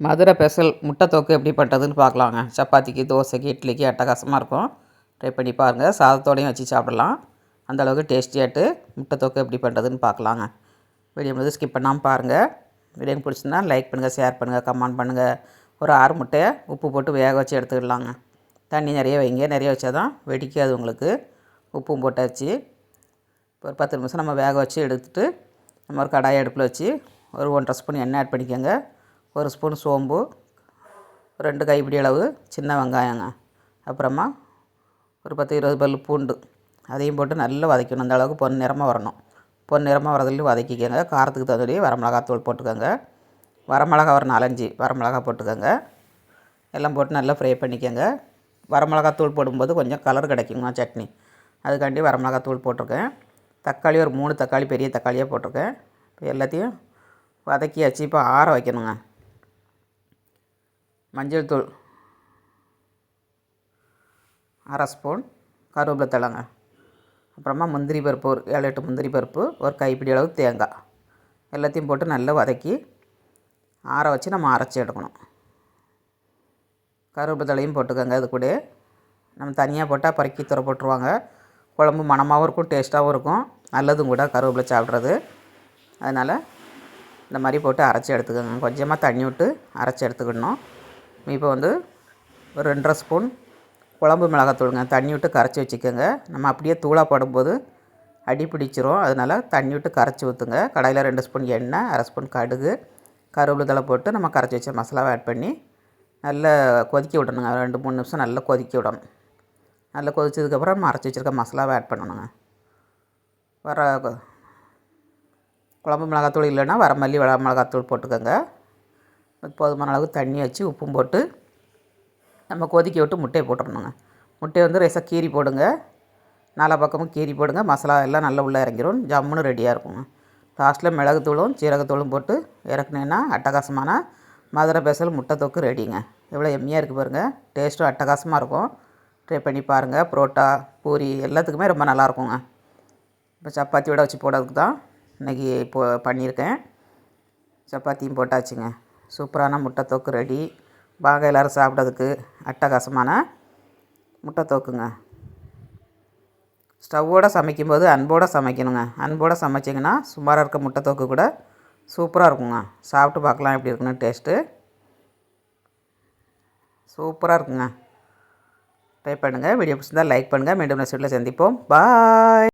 Madurai Bessel முட்டை தொக்கு எப்படி பண்ணுறதுன்னு பார்க்கலாங்க. சப்பாத்திக்கு தோசைக்கு இட்லிக்கு அட்டகாசமாக இருக்கும். ட்ரை பண்ணி பாருங்கள் சாதத்தோடையும் வச்சு சாப்பிடலாம். அந்த அளவுக்கு முட்டைத்தோக்கு முட்டை தொக்கு எப்படி பண்ணுறதுன்னு பார்க்கலாங்க. வீடியோ வந்து ஸ்கிப் பண்ணாமல் பாருங்கள் வீடியோ பிடிச்சிருந்தா லைக் பண்ணுங்கள் ஷேர் பண்ணுங்கள் கமெண்ட் பண்ணுங்கள் ஒரு ஆறு முட்டையை உப்பு போட்டு வேக வச்சு எடுத்துக்கிடலாங்க தண்ணி நிறைய வைங்க. நிறைய வச்சா தான் வெடிக்காது உங்களுக்கு. உப்பும் போட்டாச்சு. ஒரு பத்து நிமிஷம் நம்ம வேக வச்சு எடுத்துட்டு நம்ம ஒரு கடாயை அடுப்பில் வச்சு ஒரு ஒன்றரை ஸ்பூன் எண்ணெய் ஆட் பண்ணிக்கோங்க. ஒரு ஸ்பூன் சோம்பு ரெண்டு கைப்பிடி அளவு சின்ன வெங்காயங்க. அப்புறமா ஒரு பத்து இருபது பல் பூண்டு. அதையும் போட்டு நல்லா வதக்கணும். அந்த அளவுக்கு பொன் நிறமாக வரணும். பொன் நிறமாக வரதுலையும் வதக்கிக்கோங்க. காரத்துக்கு தகுந்தபடி வரமிளகாத்தூள் போட்டுக்கோங்க. வரமிளகா ஒரு நாலஞ்சு. வரமிளகா போட்டுக்கோங்க. எல்லாம் போட்டு நல்லா ஃப்ரை பண்ணிக்கோங்க. வரமிளகாத்தூள் போடும்போது கொஞ்சம் கலர் கிடைக்குங்க சட்னி? அதுக்காண்டி வரமிளகாத்தூள் போட்டிருக்கேன். தக்காளி ஒரு மூணு தக்காளி பெரிய தக்காளியாக போட்டிருக்கேன். இப்போ எல்லாத்தையும் வதக்கியாச்சு. இப்போ ஆற வைக்கணுங்க. மஞ்சள் தூள். அரை ஸ்பூன் கருவேப்பிலை தழைங்க அப்புறமா முந்திரி பருப்பு ஒரு ஏழு எட்டு முந்திரி பருப்பு ஒரு கைப்பிடி அளவு தேங்காய். எல்லாத்தையும் போட்டு நல்லா வதக்கி ஆற வச்சு நம்ம அரைச்சி எடுக்கணும். கருவேப்பிலை தழையும் போட்டுக்கோங்க. அது கூட நம்ம தனியாக போட்டால் பறக்கி துற போட்டுருவாங்க. குழம்பு மணமாகவும் இருக்கும் டேஸ்ட்டாகவும் இருக்கும். நல்லதும் கூட கருவேப்பிலை சாப்பிட்றது. அதனால் இந்த மாதிரி போட்டு அரைச்சி எடுத்துக்கோங்க. கொஞ்சமாக தண்ணி விட்டு அரைச்சி எடுத்துக்கிடணும். இப்போ வந்து ஒரு ரெண்டரை ஸ்பூன் குழம்பு மிளகாத்தூளுங்க தண்ணி விட்டு கரைச்சி வச்சுக்கோங்க. நம்ம அப்படியே தூளாக போடும்போது அடி பிடிச்சிரும். அதனால் தண்ணி விட்டு கரைச்சி ஊற்றுங்க கடையில் ரெண்டு ஸ்பூன் எண்ணெய் அரை ஸ்பூன் கடுகு கருவேப்பிலை போட்டு நம்ம கரைச்சி வச்ச மசாலாவை ஆட் பண்ணி நல்லா கொதிக்க விடணுங்க. ரெண்டு மூணு நிமிஷம் நல்லா கொதிக்க விடணும். நல்லா கொதிச்சதுக்கப்புறம் அரைச்சி வச்சுருக்க மசாலாவை ஆட் பண்ணணுங்க. வர குழம்பு மிளகாத்தூள் இல்லைன்னா வரமல்லி வர மிளகாத்தூள் போட்டுக்கோங்க. போதுமான அளவு தண்ணி வச்சு உப்பும் போட்டு நம்ம கொதிக்க விட்டு முட்டையை போட்டுடணுங்க முட்டையை வந்து ரைஸாக கீரி போடுங்க. நாலா பக்கமும் கீரி போடுங்க. மசாலா எல்லாம் நல்லா உள்ளே இறங்கிடும் ஜம்முன்னு ரெடியாக இருக்குங்க. லாஸ்ட்டில் மிளகுத்தூளும் சீரகத்தூளும் போட்டு இறக்குனீங்கன்னா அட்டகாசமான மதுரை பேசல் முட்டை தொக்கு ரெடிங்க எவ்வளோ எம்மியாக இருக்குது பாருங்கள் டேஸ்ட்டும் அட்டகாசமாக இருக்கும். ட்ரை பண்ணி பாருங்கள் புரோட்டா பூரி எல்லாத்துக்குமே ரொம்ப நல்லாயிருக்குங்க இப்போ சப்பாத்தியோட வச்சு போடுறதுக்கு தான் இன்றைக்கி இப்போ பண்ணியிருக்கேன். சப்பாத்தியும் போட்டாச்சுங்க. சூப்பரான முட்டை தொக்கு ரெடி. வாங்க எல்லோரும் சாப்பிட்றதுக்கு அட்டகாசமான முட்டை தொக்குங்க ஸ்டவ்வோடு சமைக்கும்போது அன்போடு சமைக்கணுங்க. அன்போடு சமைச்சிங்கன்னா சுமாராக இருக்க முட்டை தொக்கு கூட சூப்பராக இருக்குங்க. சாப்பிட்டு பார்க்கலாம் எப்படி இருக்குன்னு டேஸ்ட்டு. சூப்பராக இருக்குங்க. ட்ரை பண்ணுங்கள் வீடியோ பிடிச்சிருந்தால் லைக் பண்ணுங்கள் மீண்டும் நெக்ஸ்ட் வீட்டில் சந்திப்போம். பாய்.